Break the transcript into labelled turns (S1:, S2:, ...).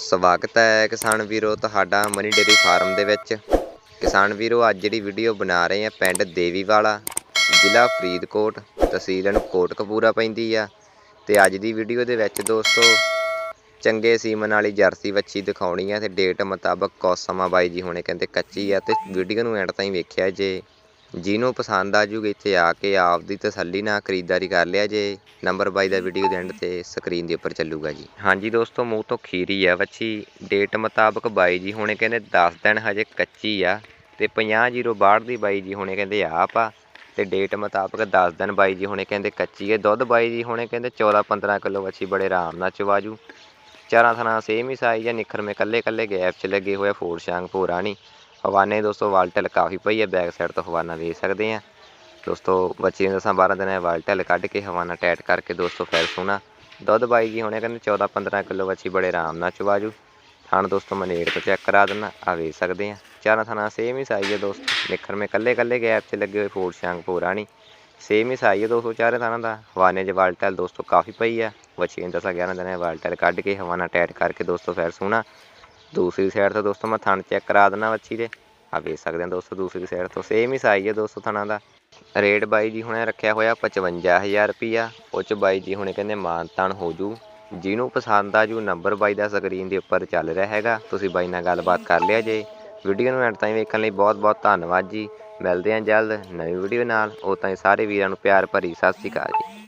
S1: ਸਵਾਗਤ ਹੈ ਕਿਸਾਨ ਵੀਰੋ ਤੁਹਾਡਾ ਮਨੀ ਡੇਰੀ ਫਾਰਮ ਦੇ ਵਿੱਚ। ਕਿਸਾਨ ਵੀਰੋ, ਅੱਜ ਜਿਹੜੀ ਵੀਡੀਓ ਬਣਾ ਰਹੇ ਆ ਪਿੰਡ ਦੇਵੀਵਾਲਾ, ਜ਼ਿਲ੍ਹਾ ਫਰੀਦਕੋਟ, ਤਹਿਸੀਲ ਨੂੰ ਕੋਟਕਪੂਰਾ ਪੈਂਦੀ ਆ। ਤੇ ਅੱਜ ਦੀ ਵੀਡੀਓ ਦੇ ਵਿੱਚ ਦੋਸਤੋ, ਚੰਗੇ ਸੀਮਨ ਵਾਲੀ ਜਰਸੀ ਵੱਛੀ ਦਿਖਾਉਣੀ ਆ ਤੇ ਡੇਟ ਮੁਤਾਬਕ ਕੌਸਮਾ ਬਾਈ ਜੀ ਹੁਣੇ ਕਹਿੰਦੇ ਕੱਚੀ ਆ ਤੇ ਵੀਡੀਓ ਨੂੰ ਐਂਡ ਤਾਈਂ ਵੇਖਿਆ ਜੇ। ਜਿਹਨੂੰ ਪਸੰਦ ਆ ਜੂਗੀ ਇੱਥੇ ਆ ਕੇ ਆਪਦੀ ਤਸੱਲੀ ਨਾਲ ਖਰੀਦਦਾਰੀ ਕਰ ਲਿਆ ਜੇ। ਨੰਬਰ ਬਾਈ ਦਾ ਵੀਡੀਓ ਦੇ ਐਂਡ ਤੇ ਸਕਰੀਨ ਦੇ ਉੱਪਰ ਚੱਲੂਗਾ ਜੀ। ਹਾਂਜੀ ਦੋਸਤੋ ਮੂੰਹ ਤੋਂ ਖੀਰੀ ਆ ਵੱਛੀ। ਡੇਟ ਮੁਤਾਬਕ ਬਾਈ ਜੀ ਹੁਣੇ ਕਹਿੰਦੇ 10 ਦਿਨ ਹਜੇ ਕੱਚੀ ਆ ਤੇ 50/062 ਦੀ ਬਾਈ ਜੀ ਹੁਣੇ ਕਹਿੰਦੇ ਆਪ ਆ। ਤੇ ਡੇਟ ਮੁਤਾਬਕ 10 ਦਿਨ ਬਾਈ ਜੀ ਹੁਣੇ ਕਹਿੰਦੇ ਕੱਚੀ ਹੈ ਦੁੱਧ ਬਾਈ ਜੀ ਹੁਣੇ ਕਹਿੰਦੇ 14-15 ਕਿਲੋ ਵੱਛੀ ਬੜੇ ਆਰਾਮ ਨਾਲ ਚਵਾਜੂ ਚਾਰਾਂ ਥਣਾ ਸੇਮ ਹੀ ਸਾਈਜ਼ ਆ। ਨਿਖਰ ਮੇ ਕੱਲੇ ਕੱਲੇ ਗੈਪ 'ਚ ਲੱਗੇ ਹੋਇਆ ਆ, ਫੋੜ ਸ਼ਾਂਗ ਭੋਰਾ ਨਹੀਂ ਹਵਾਨੇ ਦੋਸਤੋ ਵਾਲਟਲ ਕਾਫੀ ਪਈ ਹੈ ਬੈਕ ਸਾਈਡ ਤੋਂ ਹਵਾਨਾ ਵੇਚ ਸਕਦੇ ਆ ਦੋਸਤੋ, ਬੱਚੇ ਨੂੰ ਦਸਾਂ 12 ਦਿਨਾਂ ਵਾਲਟਲ ਕੱਢ ਕੇ ਹਵਾਨਾ ਟੈਟ ਕਰਕੇ ਦੋਸਤੋ ਫਿਰ ਸੋਣਾ ਦੁੱਧ ਬਾਈ ਜੀ ਹੁਣੇ ਕਹਿੰਦੇ 14-15 ਕਿਲੋ ਬੱਚੀ ਬੜੇ ਆਰਾਮ ਨਾਲ ਚਵਾਜੂ ਥਣ ਦੋਸਤੋ ਮਨੇੜ ਤੋਂ ਚੈੱਕ ਕਰਾ ਦੇਣਾ ਆ ਵੇਚ ਸਕਦੇ ਆ ਚਾਰਾਂ ਥਾਣਾ ਸੇਮ ਹੀ ਸਾਈਜ਼ ਹੈ ਦੋਸਤੋ, ਨਿਖਰ ਮੇ ਕੱਲੇ ਕੱਲੇ ਗੈਪ 'ਚ ਲੱਗੇ ਹੋਏ ਫੋੜ ਸ਼ਾਂਗ ਭੋਰਾ ਨਹੀਂ ਸੇਮ ਹੀ ਸਾਈਜ਼ ਹੈ ਦੋਸਤੋ, ਚਾਰੇ ਥਾਣਾ ਦਾ। ਹਵਾਨੇ 'ਚ ਵਾਲਟਲ ਦੋਸਤੋ ਕਾਫੀ ਪਈ ਆ, ਬੱਚੇ ਨੂੰ ਦਸਾਂ 11 ਦਿਨਾਂ ਵਾਲਟਲ ਕੱਢ ਕੇ ਹਵਾਨਾ ਟੈਟ ਕਰਕੇ ਦੋਸਤੋ ਫਿਰ ਸੋਣਾ ਦੂਸਰੀ ਸਾਈਡ ਤੋਂ ਦੋਸਤੋ ਮੈਂ ਥਣ ਚੈੱਕ ਕਰਾ ਦੇਣਾ ਵੱਛੀ ਦੇ। ਆ ਵੇਖ ਸਕਦੇ ਆ ਦੋਸਤੋ ਦੂਸਰੀ ਸਾਈਡ ਤੋਂ ਸੇਮ ਹੀ ਸਾਈਜ਼ ਹੈ ਦੋਸਤੋ ਥਣਾ ਦਾ। ਰੇਟ ਬਾਈ ਜੀ ਹੁਣੇ ਰੱਖਿਆ ਹੋਇਆ 55000 ਰੁਪਿਆ ਉਹ ਚ ਬਾਈ ਜੀ ਹੁਣੇ ਕਹਿੰਦੇ ਮਾਨਤਾਨ ਹੋ ਜੂ। ਜਿਹਨੂੰ ਪਸੰਦ ਆ ਜੂ ਨੰਬਰ ਬਾਈ ਦਾ ਸਕਰੀਨ ਦੇ ਉੱਪਰ ਚੱਲ ਰਿਹਾ ਹੈਗਾ। ਤੁਸੀਂ ਬਾਈ ਨਾਲ ਗੱਲਬਾਤ ਕਰ ਲਿਆ ਜੇ। ਵੀਡੀਓ ਨੂੰ ਐਂਡ ਤਾਈਂ ਵੇਖਣ ਲਈ ਬਹੁਤ ਬਹੁਤ ਧੰਨਵਾਦ ਜੀ। ਮਿਲਦੇ ਹਾਂ ਜਲਦ ਨਵੀਂ ਵੀਡੀਓ ਨਾਲ। ਉਹ ਤਾਈਂ ਸਾਰੇ ਵੀਰਾਂ ਨੂੰ ਪਿਆਰ ਭਰੀ ਸਤਿ ਸ਼੍ਰੀ ਅਕਾਲ ਜੀ।